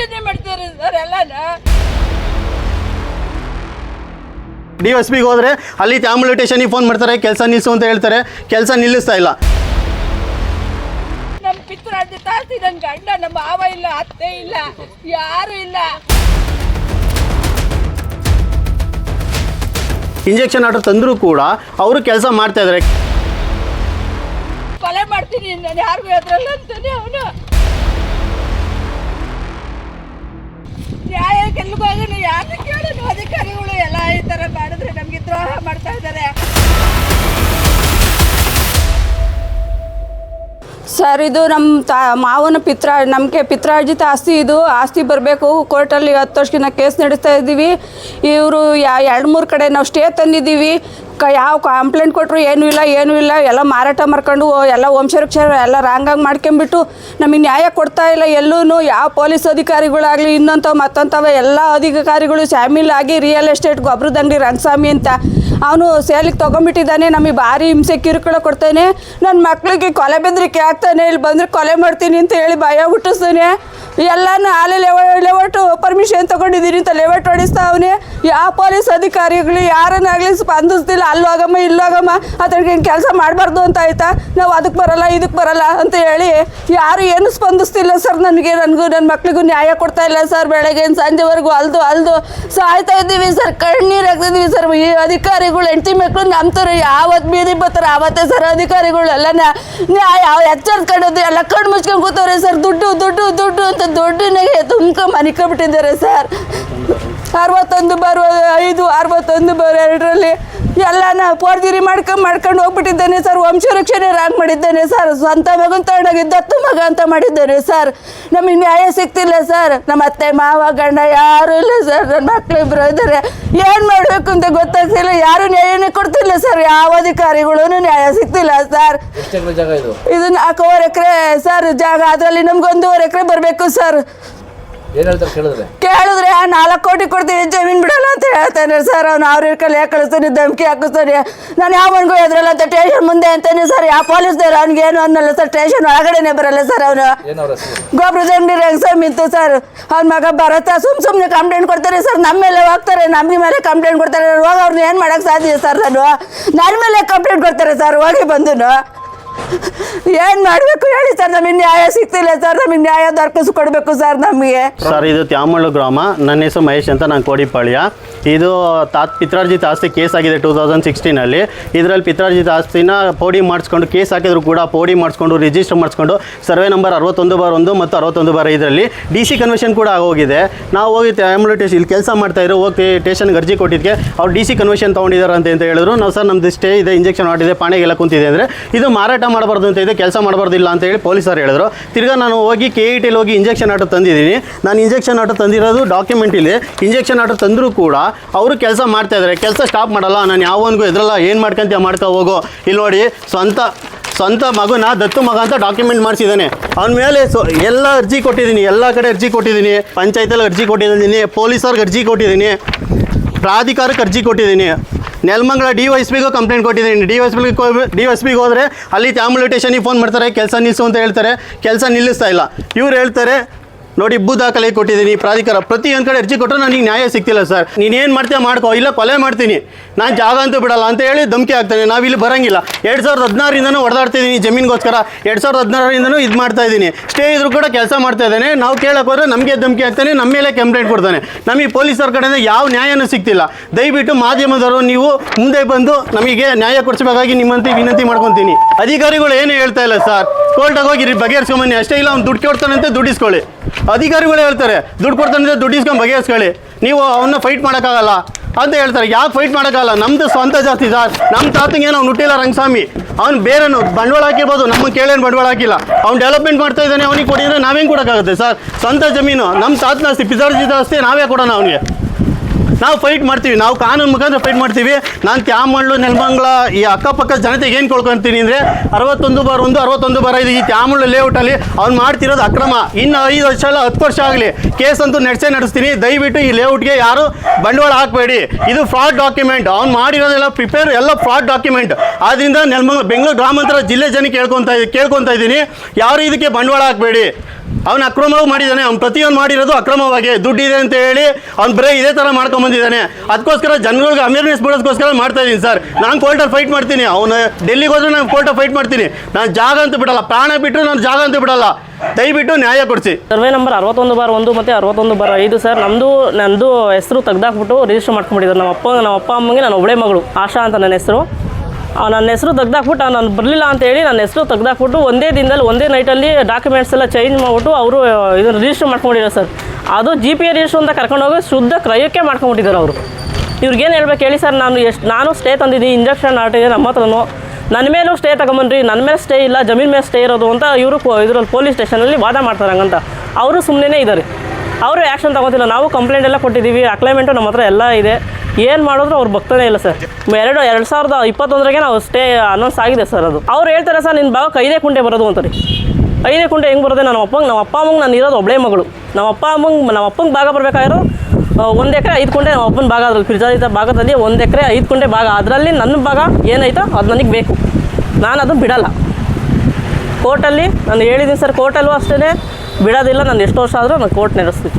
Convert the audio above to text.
ದೌರ್ಜನ್ಯ ಮಾಡ್ತಾರೆ ಸರ್ ಎಲ್ಲನ ಡಿ ಎಸ್ ಪಿಗೆ ಹೋದರೆ ಅಲ್ಲಿ ಆಂಬುಲೆನ್ಸ್ ಸ್ಟೇಷನಿಗೆ ಫೋನ್ ಮಾಡ್ತಾರೆ ಕೆಲಸ ನಿಲ್ಲಿಸು ಅಂತ ಹೇಳ್ತಾರೆ. ಕೆಲಸ ನಿಲ್ಲಿಸ್ತಾ ಇಲ್ಲ. ನಮ್ಮ ಪಿತೃರಾಜ್ಯ ತಾಸ್ತಿ ನನ್ನ ಗಂಡ ನಮ್ಮ ಮಾವ ಇಲ್ಲ ಅತ್ತೆ ಇಲ್ಲ ಯಾರು ಇಲ್ಲ. ಇಂಜೆಕ್ಷನ್ ಆರ್ಡರ್ ತಂದರೂ ಕೂಡ ಅವರು ಕೆಲಸ ಮಾಡ್ತಾ ಇದ್ದಾರೆ ಕೊಲೆ ಮಾಡ್ತೀನಿ ನಾನು ಯಾರಿಗೂ ಎದ್ರಲ್ಲ ಅಂತಾನೆ ಅವನು. ಗೆಲ್ಲುವಾಗ ಯಾರು ಕೇಳೋದು? ಅಧಿಕಾರಿಗಳು ಎಲ್ಲ ಈ ಥರ ಸರ್, ಇದು ನಮ್ಮ ತಾ, ಮಾವನ ಪಿತ್ರ, ನಮಗೆ ಪಿತ್ರಾರ್ಜಿತ ಆಸ್ತಿ ಇದು. ಆಸ್ತಿ ಬರಬೇಕು. ಕೋರ್ಟಲ್ಲಿ ಹತ್ತು ವರ್ಷಕ್ಕಿಂತ ಕೇಸ್ ನಡೆಸ್ತಾ ಇದ್ದೀವಿ. ಇವರು ಯಾ, ಎರಡು ಮೂರು ಕಡೆ ನಾವು ಸ್ಟೇ ತಂದಿದ್ದೀವಿ. ಕ, ಯಾವ ಕಂಪ್ಲೇಂಟ್ ಕೊಟ್ಟರು ಏನೂ ಇಲ್ಲ ಏನೂ ಇಲ್ಲ. ಎಲ್ಲ ಮಾರಾಟ ಮಾಡ್ಕೊಂಡು ಎಲ್ಲ ವಂಶವೃಕ್ಷ ಎಲ್ಲ ರಾಂಗಾಗಿ ಮಾಡ್ಕೊಂಬಿಟ್ಟು ನಮಗೆ ನ್ಯಾಯ ಕೊಡ್ತಾ ಇಲ್ಲ ಎಲ್ಲೂ ಯಾವ ಪೊಲೀಸ್ ಅಧಿಕಾರಿಗಳಾಗಲಿ ಇನ್ನಂಥವು ಮತ್ತಂಥವ ಎಲ್ಲ ಅಧಿಕಾರಿಗಳು ಶಾಮೀಲಾಗಿ ರಿಯಲ್ ಎಸ್ಟೇಟ್ ಗೊಬ್ರದಂಗಡಿ ರಂಗಸ್ವಾಮಿ ಅಂತ ಅವನು ಸೇಲಿಗೆ ತೊಗೊಂಬಿಟ್ಟಿದ್ದಾನೆ, ನಮಗೆ ಭಾರಿ ಹಿಂಸೆ ಕಿರುಕುಳ ಕೊಡ್ತಾನೆ, ನನ್ನ ಮಕ್ಕಳಿಗೆ ಕೊಲೆ ಬೆದರಿಕೆ ಆಗ್ತಾನೆ, ಇಲ್ಲಿ ಬಂದರೆ ಕೊಲೆ ಮಾಡ್ತೀನಿ ಅಂತ ಹೇಳಿ ಭಯ ಹುಟ್ಟಿಸ್ತಾನೆ. ಎಲ್ಲನೂ ಆಲೆ ಲೆವ ಲೆವಟು ಪರ್ಮಿಷನ್ ತೊಗೊಂಡಿದ್ದೀನಿ ಅಂತ ಲೆವಟ್ ಹೊಡಿಸ್ತಾ ಅವನೇ. ಯಾವ ಪೊಲೀಸ್ ಅಧಿಕಾರಿಗಳು ಯಾರನ್ನಾಗಲಿ ಸ್ಪಂದಿಸ್ತಿಲ್ಲ ಅಲ್ಲೋಗಮ್ಮ ಇಲ್ಲೋಗಮ್ಮ ಅದಕ್ಕೆ ಕೆಲಸ ಮಾಡಬಾರ್ದು ಅಂತ ಆಯ್ತಾ? ನಾವು ಅದಕ್ಕೆ ಬರಲ್ಲ, ಇದಕ್ಕೆ ಬರಲ್ಲ ಅಂತ ಹೇಳಿ ಯಾರು ಏನು ಸ್ಪಂದಿಸ್ತಿಲ್ಲ ಸರ್ ನನಗೆ, ನನಗೂ ನನ್ನ ಮಕ್ಳಿಗೂ ನ್ಯಾಯ ಕೊಡ್ತಾ ಇಲ್ಲ ಸರ್ ಬೆಳಗ್ಗೆ, ಸಂಜೆವರೆಗೂ ಅಲ್ದು ಅಲ್ದು ಸಾಯ್ತಾ ಇದ್ದೀವಿ ಸರ್, ಕಣ್ಣೀರು ಹಾಕ್ತಿದ್ದೀವಿ ಸರ್, ಈ ಅಧಿಕಾರಿಗಳು, ಹೆಂಡತಿ ಮಕ್ಕಳು ನಂಬ್ತಾರೆ ಯಾವತ್ತು ಬೀದಿ ಬರ್ತಾರೆ, ಆವತ್ತೇ ಸರ್ ಅಧಿಕಾರಿಗಳು ಎಲ್ಲನ ಎಚ್ಚರ ಕಡೋದು ಎಲ್ಲ ಕಣ್ಣು ಮುಚ್ಕೊಂಡು ಕೂತವ್ರೆ ಸರ್, ದುಡ್ಡು ದುಡ್ಡು ದುಡ್ಡು ಅಂತ ದುಡ್ಡಿನಾಗೆ ತುಂಬ ಮನಿಕೊಂಡ್ಬಿಟ್ಟಿದ್ದಾರೆ ಸರ್. ಅರವತ್ತೊಂದು ಬರುವ, ಐದು, ಅರವತ್ತೊಂದು ಬರೋ ಎರಡರಲ್ಲಿ ಎಲ್ಲನ ಪೋರ್ಜಿರಿ ಮಾಡ್ಕೊಂಡು ಮಾಡ್ಕೊಂಡು ಹೋಗ್ಬಿಟ್ಟಿದ್ದೇನೆ ಸರ್. ವಂಶರಕ್ಷಣೆ ರಾಗ್ ಮಾಡಿದ್ದೇನೆ ಸರ್. ಸ್ವಂತ ಮಗನ ತಗೊಂಡೋಗಿ ದತ್ತು ಮಗ ಅಂತ ಮಾಡಿದ್ದೇನೆ ಸರ್. ನಮಗೆ ನ್ಯಾಯ ಸಿಗ್ತಿಲ್ಲ ಸರ್. ನಮ್ಮ ಅತ್ತೆ ಮಾವ ಗಂಡ ಯಾರು ಇಲ್ಲ ಸರ್. ನನ್ನ ಮಕ್ಕಳಿಬ್ರು ಇದ್ದಾರೆ ಏನು ಮಾಡಬೇಕು ಅಂತ ಗೊತ್ತಾಗ್ತಿಲ್ಲ. ಯಾರು ನ್ಯಾಯನೇ ಕೊಡ್ತಿಲ್ಲ ಸರ್. ಯಾವ ಅಧಿಕಾರಿಗಳೂ ನ್ಯಾಯ ಸಿಗ್ತಿಲ್ಲ ಸರ್. ಇದು? ನಾಲ್ಕೂವರೆ ಎಕರೆ ಸರ್ ಜಾಗ. ಅದರಲ್ಲಿ ನಮ್ಗೆ ಒಂದೂವರೆ ಎಕರೆ ಬರಬೇಕು ಸರ್. ಏನು ಹೇಳ್ತಾರೆ ಕೇಳಿದ್ರೆ? ಕೇಳಿದ್ರೆ ನಾಲ್ಕು ಕೋಟಿ ಕೊಡ್ತೀನಿ ಜಮೀನ್ ಬಿಡಲ್ಲ ಅಂತ ಹೇಳ್ತಾನೆ ಸರ್. ಅವ್ನು ಅವ್ರ ಕೈಲಿ ಯಾಕೆ ಕಳಿಸ್ತಾನೆ ಧಮಕಿ ಹಾಕಿಸ್ತಾನೆ ನಾನು ಯಾವನಿಗೂ ಎದ್ರಲ್ಲ ಅಂತ ಟೇಷನ್ ಮುಂದೆ ಅಂತಾನೆ ಸರ್. ಯಾವ ಪೊಲೀಸ್ದವ್ರು ಅವ್ನಿಗೆ ಏನು ಅನ್ನಲ್ಲ ಸರ್. ಟೇಷನ್ ಒಳಗಡೆನೆ ಬರಲ್ಲ ಸರ್ ಅವನು. ಗೊಬ್ಬರ ಅವ್ರ ಹೆಸರು? ಅಂಗಡಿ ರಂಗಸ್ವಾಮಿ ಇತ್ತು ಸರ್. ಅವ್ನ ಮಗ ಬರತ್ತಾ ಸುಮ್ ಸುಮ್ಮನೆ ಕಂಪ್ಲೇಂಟ್ ಕೊಡ್ತಾರೆ ಸರ್. ನಮ್ಮ ಮೇಲೆ ಹೋಗ್ತಾರೆ ನಮಗೆ ಮೇಲೆ ಕಂಪ್ಲೇಂಟ್ ಕೊಡ್ತಾರೆ. ಹೋಗಿ ಅವ್ರನ್ನ ಏನು ಮಾಡೋಕ್ಕೆ ಸಾಧ್ಯ ಸರ್ ನಾನು? ನನ್ನ ಮೇಲೆ ಕಂಪ್ಲೇಂಟ್ ಕೊಡ್ತಾರೆ ಸರ್. ಹೋಗಿ ಬಂದು ಏನು ಮಾಡಬೇಕು ಹೇಳಿ ಸರ್, ನಮಗೆ ನ್ಯಾಯ ಸಿಗ್ತಿಲ್ಲ ಸರ್, ನಮಗೆ ನ್ಯಾಯ ದೊರಕಿಸ್ಕೊಡ್ಬೇಕು ಸರ್ ನಮಗೆ. ಸರ್, ಇದು ತ್ಯಾಮಳ್ಳು ಗ್ರಾಮ, ನನ್ನ ಹೆಸರು ಮಹೇಶ್ ಅಂತ ನಾನು ಕೋಡಿಪಾಳ್ಯ. ಇದು ತಾತ್ ಪಿತ್ರಾರ್ಜಿತ ಆಸ್ತಿ ಕೇಸ್ ಆಗಿದೆ ಟೂ ತೌಸಂಡ್ ಸಿಕ್ಸ್ಟೀನಲ್ಲಿ. ಇದರಲ್ಲಿ ಪಿತ್ರಾರ್ಜಿತ ಆಸ್ತಿನ ಪೋಡಿ ಮಾಡಿಸ್ಕೊಂಡು, ಕೇಸ್ ಹಾಕಿದ್ರು ಕೂಡ ಪೋಡಿ ಮಾಡಿಸ್ಕೊಂಡು ರಿಜಿಸ್ಟರ್ ಮಾಡಿಸ್ಕೊಂಡು, ಸರ್ವೆ ನಂಬರ್ ಅರವತ್ತೊಂದು ಬಾರ್ ಒಂದು ಮತ್ತು ಅರವತ್ತೊಂದು ಬಾರ್ ಇದರಲ್ಲಿ ಡಿ ಸಿ ಕನ್ವೆನ್ಷನ್ ಕೂಡ ಆಗೋಗಿದೆ. ನಾವು ಹೋಗಿ ತ್ಯಾಮಳ್ಳು ಟೇಷನ್ ಇಲ್ಲಿ ಕೆಲಸ ಮಾಡ್ತಾ ಇರೋ ಹೋಗಿ ಟೇಷನ್ಗೆ ಅರ್ಜಿ ಕೊಟ್ಟಿದ್ದಕ್ಕೆ ಅವ್ರು ಡಿ ಸಿ ಕನ್ವೆನ್ಷನ್ ತೊಗೊಂಡಿದ್ದಾರೆ ಅಂತ ಅಂತ ಹೇಳಿದ್ರು. ನಾವು ಸರ್, ನಮ್ದು ಸ್ಟೇ ಇದೆ ಇಂಜೆಕ್ಷನ್ ಮಾಡಿದೆ ಪಾಣಿಗೆಲ್ಲ ಕುಂತಿದೆ ಅಂದರೆ, ಇದು ಮಾರಾಟ ಮಾಡಬಾರ್ದು ಅಂತ ಇದೆ, ಕೆಲಸ ಮಾಡಬಾರ್ದಿಲ್ಲ ಅಂತ ಹೇಳಿ ಪೊಲೀಸರು ಹೇಳಿದ್ರು. ತಿರ್ಗಾ ನಾನು ಹೋಗಿ ಕೆ ಇ ಟಿಲಿ ಹೋಗಿ ಇಂಜೆಕ್ಷನ್ ಆಟೋ ತಂದಿದ್ದೀನಿ. ನಾನು ಇಂಜೆಕ್ಷನ್ ಆರ್ಡರ್ ತಂದಿರೋದು ಡಾಕ್ಯುಮೆಂಟ್ ಇಲ್ಲಿ. ಇಂಜೆಕ್ಷನ್ ಆಟೋ ತಂದರೂ ಕೂಡ ಅವರು ಕೆಲಸ ಮಾಡ್ತಾ ಇದ್ದಾರೆ ಕೆಲಸ ಸ್ಟಾಪ್ ಮಾಡಲ್ಲ, ನಾನು ಯಾವನಿಗೂ ಎದ್ರಲ್ಲ, ಏನು ಮಾಡ್ಕೊಂತೀಯ ಮಾಡ್ಕೊ ಹೋಗೋ. ಇಲ್ಲಿ ನೋಡಿ, ಸ್ವಂತ ಸ್ವಂತ ಮಗುನ ದತ್ತು ಮಗ ಅಂತ ಡಾಕ್ಯುಮೆಂಟ್ ಮಾಡಿಸಿದ್ದಾನೆ. ಅವನ ಮೇಲೆ ಸೊ, ಎಲ್ಲ ಅರ್ಜಿ ಕೊಟ್ಟಿದ್ದೀನಿ, ಎಲ್ಲ ಕಡೆ ಅರ್ಜಿ ಕೊಟ್ಟಿದ್ದೀನಿ. ಪಂಚಾಯತಲ್ಲಿ ಅರ್ಜಿ ಕೊಟ್ಟಿದ್ದೀನಿ ಪೊಲೀಸರ್ಗೆ ಅರ್ಜಿ ಕೊಟ್ಟಿದ್ದೀನಿ. ಪ್ರಾಧಿಕಾರಕ್ಕೆ ಅರ್ಜಿ ಕೊಟ್ಟಿದ್ದೀನಿ. ನೆಲಮಂಗಲ ಡಿ ಎಸ್ ಪಿಗೂ ಕಂಪ್ಲೇಂಟ್ ಕೊಟ್ಟಿದ್ದೀನಿ. ಡಿ ಎಸ್ ಪಿಗೆ ಡಿ ಎಸ್ ಪಿಗೆ ಹೋದರೆ ಅಲ್ಲಿ ಸ್ಟೇಷನಿಗೆ ಫೋನ್ ಮಾಡ್ತಾರೆ, ಕೆಲಸ ನಿಲ್ಲಿಸು ಅಂತ ಹೇಳ್ತಾರೆ. ಕೆಲಸ ನಿಲ್ಲಿಸ್ತಾ ಇಲ್ಲ. ಇವ್ರು ಹೇಳ್ತಾರೆ ನೋಡಿ ಇಬ್ಬು ದಾಖಲೆ ಕೊಟ್ಟಿದ್ದೀನಿ. ಪ್ರಾಧಿಕಾರ ಪ್ರತಿಯೊಂದು ಕಡೆ ಅರ್ಜಿ ಕೊಟ್ಟರು ನನಗೆ ನ್ಯಾಯ ಸಿಗ್ತಿಲ್ಲ ಸರ್. ನೀನೇನು ಮಾಡ್ತೀಯ ಮಾಡ್ಕೋ, ಇಲ್ಲ ಕೊಲೆ ಮಾಡ್ತೀನಿ. ನಾನು ಜಾಗ ಅಂತೂ ಬಿಡಲ್ಲ ಅಂತ ಹೇಳಿ ಧಮಕಿ ಆಗ್ತಾನೆ ನಾವು ಇಲ್ಲಿ ಬರೋಂಗಿಲ್ಲ. ಎರಡು ಸಾವಿರದ ಹದಿನಾರರಿಂದನೂ ಹೊಡೆದಾಡ್ತಿದ್ದೀನಿ ಜಮೀನಿಗೋಸ್ಕರ. ಎರಡು ಸಾವಿರದ ಹದಿನಾರರಿಂದನೂ ಇದು ಮಾಡ್ತಾ ಇದ್ದೀನಿ. ಸ್ಟೇ ಇದ್ರು ಕೂಡ ಕೆಲಸ ಮಾಡ್ತಾ ಇದ್ದಾನೆ. ನಾವು ಕೇಳಕ್ಕೆ ನಮಗೆ ಧಮಕಿ ಆಗ್ತಾನೆ ನಮ್ಮ ಮೇಲೆ ಕಂಪ್ಲೇಂಟ್ ಕೊಡ್ತಾನೆ. ನಮಗೆ ಪೊಲೀಸರ ಕಡೆಯಿಂದ ಯಾವ ನ್ಯಾಯನೂ ಸಿಗ್ತಿಲ್ಲ. ದಯವಿಟ್ಟು ಮಾಧ್ಯಮದವರು, ನೀವು ಮುಂದೆ ಬಂದು ನಮಗೆ ನ್ಯಾಯ ಕೊಡಿಸಬೇಕಾಗಿ ನಿಮ್ಮಂತೆ ವಿನಂತಿ ಮಾಡ್ಕೊತೀನಿ. ಅಧಿಕಾರಿಗಳು ಏನು ಹೇಳ್ತಾ ಇಲ್ಲ ಸರ್? ಕೋರ್ಟಾಗಿ ಹೋಗಿರಿ, ಬಗೆಹರಿಸ್ಕೊಂಬನ್ನಿ. ಅಷ್ಟೇ ಇಲ್ಲ, ಅವ್ನು ದುಡ್ಡು ಅಂತ ದುಡ್ಡಿಸ್ಕೊಳ್ಳಿ ಅಧಿಕಾರಿಗಳು ಹೇಳ್ತಾರೆ, ದುಡ್ಡು ಕೊಡ್ತಾನೆ ದುಡ್ಡು ಇಸ್ಕೊಂಡು ಬಗೆಹರಿಸ್ಕೊಳ್ಳಿ. ನೀವು ಅವನ್ನ ಫೈಟ್ ಮಾಡೋಕ್ಕಾಗಲ್ಲ ಅಂತ ಹೇಳ್ತಾರೆ. ಯಾಕೆ ಫೈಟ್ ಮಾಡೋಕ್ಕಾಗಲ್ಲ? ನಮ್ಮದು ಸ್ವಂತ ಜಾಸ್ತಿ ಸರ್. ನಮ್ಮ ತಾತಂಗೆ ಏನೋ ಅವ್ನು ಹುಟ್ಟಿಲ್ಲ ರಂಗಸ್ವಾಮಿ. ಅವ್ನು ಬೇರೆನು ಬಂಡವಾಳ ಹಾಕಿರ್ಬೋದು, ನಮ್ಮ ಕೇಳೇನು ಬಂಡವಾಳ ಹಾಕಿಲ್ಲ. ಅವ್ನು ಡೆವಲಪ್ಮೆಂಟ್ ಮಾಡ್ತಾ ಇದ್ದಾನೆ, ಅವನಿಗೆ ಕೊಟ್ಟಿದ್ರೆ ನಾವೇನು ಕೊಡೋಕ್ಕಾಗುತ್ತೆ ಸರ್? ಸ್ವಂತ ಜಮೀನು. ನಮ್ಮ ತಾತನ ಆಸ್ತಿ ಪಿಸಾರ್ಜಿತ ಆಸ್ತಿ, ನಾವೇ ಕೊಡೋಣ ಅವನಿಗೆ. ನಾವು ಫೈಟ್ ಮಾಡ್ತೀವಿ. ನಾವು ಕಾನೂನು ಮುಖಾಂತರ ಫೈಟ್ ಮಾಡ್ತೀವಿ. ನಾನು ತ್ಯಾಮಳ್ಳು, ನೆಲಮಂಗ್ಲ, ಈ ಅಕ್ಕಪಕ್ಕ ಜನತೆಗೆ ಏನು ಕೊಳ್ಕೊತೀನಿ ಅಂದರೆ ಅರವತ್ತೊಂದು ಬಾರ್ ಒಂದು, ಅರವತ್ತೊಂದು ಬಾರ ಐದು ಈ ತ್ಯಾಮಳ್ಳು ಲೇಔಟಲ್ಲಿ ಅವ್ನು ಮಾಡ್ತಿರೋದು ಅಕ್ರಮ. ಇನ್ನು ಐದು ವರ್ಷ ಅಲ್ಲ, ಹತ್ತು ವರ್ಷ ಆಗಲಿ. ಕೇಸ್ ಅಂತೂ ನಡೆಸೇ ನಡೆಸ್ತೀನಿ. ದಯವಿಟ್ಟು ಈ ಲೇಔಟ್ಗೆ ಯಾರು ಬಂಡವಾಳ ಹಾಕಬೇಡಿ. ಇದು ಫ್ರಾಡ್ ಡಾಕ್ಯುಮೆಂಟ್ ಅವ್ನು ಮಾಡಿರೋದೆಲ್ಲ ಪ್ರಿಪೇರ್ ಎಲ್ಲ ಫ್ರಾಡ್ ಡಾಕ್ಯುಮೆಂಟ್ ಆದ್ದರಿಂದ ನೆಲಮಂಗ್ಲ, ಬೆಂಗಳೂರು ಗ್ರಾಮಾಂತರ ಜಿಲ್ಲೆ ಜನಕ್ಕೆ ಕೇಳ್ಕೊತಾ ಕೇಳ್ಕೊತಾ ಇದ್ದೀನಿ. ಯಾರು ಇದಕ್ಕೆ ಬಂಡವಾಳ ಹಾಕಬೇಡಿ. ಅವನು ಅಕ್ರಮವಾಗಿ ಮಾಡಿದ್ದಾನೆ ಅವ್ನು ಪ್ರತಿಯೊಂದು ಮಾಡಿರೋದು ಅಕ್ರಮವಾಗಿ ದುಡ್ಡಿದೆ ಅಂತ ಹೇಳಿ ಅವ್ನು ಬರೀ ಇದೇ ಥರ ಮಾಡ್ಕೊಂಡ್ ಬಂದಿದ್ದಾನೆ. ಅದಕ್ಕೋಸ್ಕರ ಜನಗಳಿಗೆ ಅವೇರ್ನೆಸ್ ಮಾಡೋದಕ್ಕೋಸ್ಕರ ಮಾಡ್ತಾ ಇದ್ದೀನಿ ಸರ್. ನಾನು ಕೋರ್ಟಲ್ಲಿ ಫೈಟ್ ಮಾಡ್ತೀನಿ. ಅವನು ಡೆಲ್ಲಿಗೆ ಹೋದ್ರೆ ನಾನು ಕೋರ್ಟಲ್ಲಿ ಫೈಟ್ ಮಾಡ್ತೀನಿ. ನಾನು ಜಾಗ ಅಂತ ಬಿಡಲ್ಲ. ಪ್ರಾಣ ಬಿಟ್ಟರೆ ನಾನು ಜಾಗ ಅಂತ ಬಿಡಲ್ಲ. ದಯವಿಟ್ಟು ನ್ಯಾಯ ಕೊಡಿಸಿ. ಸರ್ವೆ ನಂಬರ್ ಅರವತ್ತೊಂದು ಬಾರ್ ಒಂದು ಮತ್ತು ಅರವತ್ತೊಂದು ಬಾರ್ ಐದು ಸರ್. ನಮ್ಮದು ನಂದು ಹೆಸರು ತೆಗ್ದಾಕ್ಬಿಟ್ಟು ರಿಜಿಸ್ಟರ್ ಮಾಡ್ಕೊಂಡಿದ್ದಾರೆ ನಮ್ಮ ಅಪ್ಪ ನಮ್ಮ ಅಪ್ಪ ಅಮ್ಮಗೆ ನಾನು ಒಬ್ಬಳೇ ಮಗಳು. ಆಶಾ ಅಂತ ನನ್ನ ಹೆಸರು. ನನ್ನ ಹೆಸರು ತೆಗ್ದಾಕ್ಬಿಟ್ಟು ನಾನು ಬರಲಿಲ್ಲ ಅಂತೇಳಿ ನನ್ನ ಹೆಸರು ತೆಗ್ದಾಕ್ಬಿಟ್ಟು ಒಂದೇ ದಿನದಲ್ಲಿ, ಒಂದೇ ನೈಟಲ್ಲಿ ಡಾಕ್ಯುಮೆಂಟ್ಸ್ ಎಲ್ಲ ಚೇಂಜ್ ಮಾಡಿಬಿಟ್ಟು ಅವರು ಇದನ್ನು ರಿಜಿಸ್ಟರ್ ಮಾಡ್ಕೊಂಡಿದ್ದಾರೆ ಸರ್. ಅದು ಜಿ ಪಿ ಎ ರಿಜಿಸ್ಟರ್ ಅಂತ ಕರ್ಕೊಂಡೋಗಿ ಶುದ್ಧ ಕ್ರಯಕ್ಕೆ ಮಾಡ್ಕೊಂಬಿಟ್ಟಿದ್ದಾರೆ ಅವರು. ಇವ್ರಿಗೇನು ಹೇಳ್ಬೇಕು ಹೇಳಿ ಸರ್, ನಾನು ಎಷ್ಟು, ನಾನು ಸ್ಟೇ ತಂದಿದ್ದೀನಿ ಇಂಜೆಕ್ಷನ್ ಆಟಿದೆ ನಮ್ಮ ಹತ್ರನು. ನನ್ನ ಮೇಲೂ ಸ್ಟೇ ತಗೊಂಬನ್ರಿ, ನನ್ನ ಮೇಲೆ ಸ್ಟೇ ಇಲ್ಲ, ಜಮೀನ್ ಮೇಲೆ ಸ್ಟೇ ಇರೋದು ಅಂತ ಇವರು ಇದರಲ್ಲಿ ಪೊಲೀಸ್ ಸ್ಟೇಷನಲ್ಲಿ ವಾದ ಮಾಡ್ತಾರೆ ಹಂಗಂತ. ಅವರು ಸುಮ್ಮನೆ ಇದ್ದಾರೆ. ಅವರು ಆ್ಯಕ್ಷನ್ ತಗೋತಿಲ್ಲ. ನಾವು ಕಂಪ್ಲೇಂಟ್ ಎಲ್ಲ ಕೊಟ್ಟಿದ್ದೀವಿ ಅಕ್ಲೈಮೆಂಟು ನಮ್ಮ ಹತ್ರ ಎಲ್ಲ ಇದೆ. ಏನು ಮಾಡಿದ್ರು ಅವ್ರು ಬಗ್ತಾನೆ ಇಲ್ಲ ಸರ್. ಎರಡು ಎರಡು ಸಾವಿರದ ಇಪ್ಪತ್ತೊಂದರಾಗೆ ನಾವು ಸ್ಟೇ ಅನೌನ್ಸ್ ಆಗಿದೆ ಸರ್ ಅದು. ಅವ್ರು ಹೇಳ್ತಾರೆ ಸರ್ ನಿನ್ನ ಭಾಗಕ್ಕೆ ಐದೇ ಕುಂಟೆ ಬರೋದು ಅಂತಾರೆ ಐದೇ ಕುಂಟೆ ಹೆಂಗೆ ಬರೋದೆ ನಮ್ಮ ಅಪ್ಪಂಗೆ, ನಮ್ಮ ಅಪ್ಪ ಅಮ್ಮಂಗೆ ನಾನು ಇರೋದು ಒಬ್ಬಳೇ ಮಗಳು. ನಮ್ಮ ಅಪ್ಪ ಅಮ್ಮಂಗೆ, ನಮ್ಮ ಅಪ್ಪಂಗೆ ಭಾಗ ಬರಬೇಕಾಗಿರೋ ಒಂದು ಎಕರೆ ಐದು ಕುಂಟೆ ನಮ್ಮ ಅಪ್ಪನ ಭಾಗ ಅದ್ರಲ್ಲಿ ಫಿರ್ಜಾದಿತ ಭಾಗದಲ್ಲಿ ಒಂದು ಎಕರೆ ಐದು ಕುಂಟೆ ಭಾಗ. ಅದರಲ್ಲಿ ನನ್ನ ಭಾಗ ಏನಾಯ್ತೋ ಅದು ನನಗೆ ಬೇಕು. ನಾನು ಅದನ್ನು ಬಿಡಲ್ಲ. ಕೋರ್ಟಲ್ಲಿ ನಾನು ಹೇಳಿದ್ದೀನಿ ಸರ್ ಕೋರ್ಟಲ್ಲೂ ಅಷ್ಟೇ ಬಿಡೋದಿಲ್ಲ ನಾನು ಎಷ್ಟು ವರ್ಷ ಆದರೂ ನಾನು ಕೋರ್ಟ್ ನಡೆಸ್ತೀನಿ